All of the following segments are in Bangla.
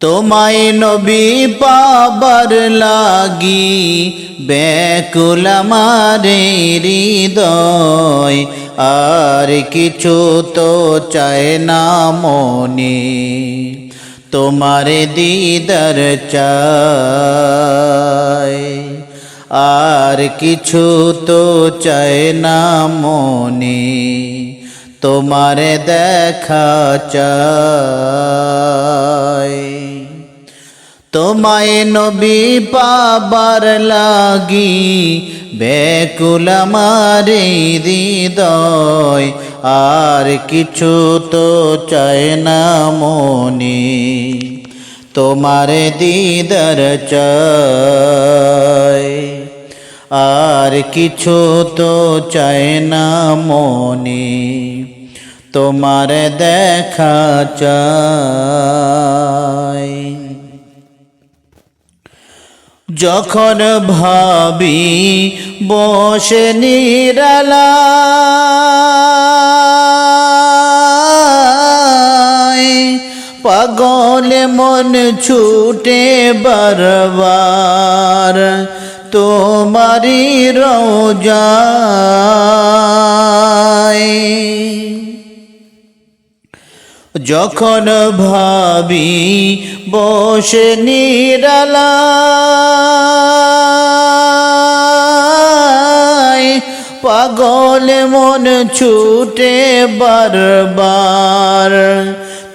তোমায় নবী পাবার লাগি, ব্যাকুল আমারে হৃদয়। আর কিছু তো চায় না মনে, তোমার দিদার চায় আর কিছু তো চায় না মনে, তোমার দেখা চাই। তোমায় নবী পাবার লাগি, বেকুল আমার হৃদয়, আর কিছু তো চায় না মনে। তোমার দিদার চাই, আর কিছু তো চায় না মনে। তোমার দেখা চাই। যখন ভাবি বসে নিরালা পাগলে মন ছুটে বারবার তোমারি রোজায় যখন ভাবি বসে নিরালা পাগল মন ছুটে বারবার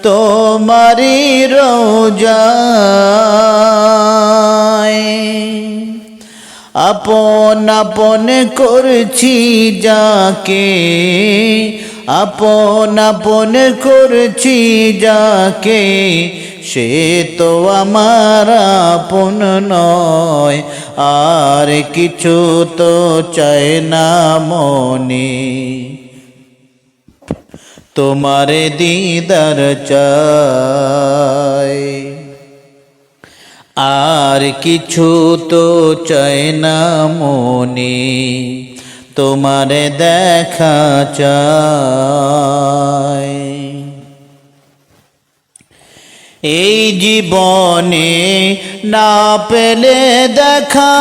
তোমারি রোজায় আপন আপন করছি যাকে আপন আপন করছি যাকে, সে তো আমার আপন নয়। আর কিছু তো চায় না মনে। তোমার দিদার চাই। আর কিছু তো চায় না মনে। তোমার দেখা চাই। এই জীবনে না পেলে দেখা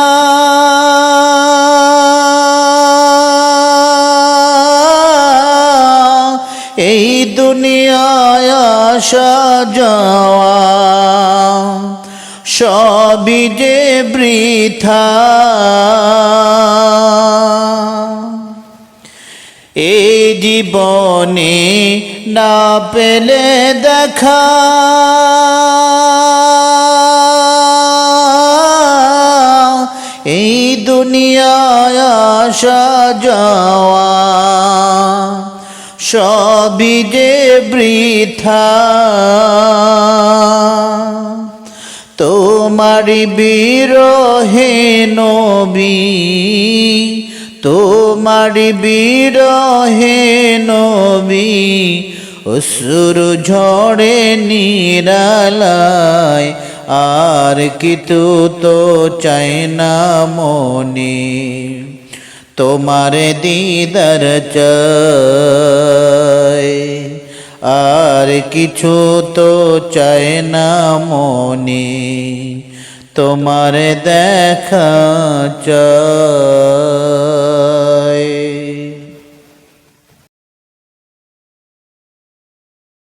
এই দুনিয়ায় আসা যাওয়া সবই যে বৃথা। জীবনে না পেলে দেখা। এই দুনিয়ায় আসা যাওয়া সবই যে বৃথা। তোমারি বিরহে নবী তোমারি বিরহে নবী, অসুর ঝড়ে নিরালায়, আর কিতু তো চাই না মনে। তোমার দিদার চাই, আর কিছু তো চায় না মনে। তোমার দেখা চাই।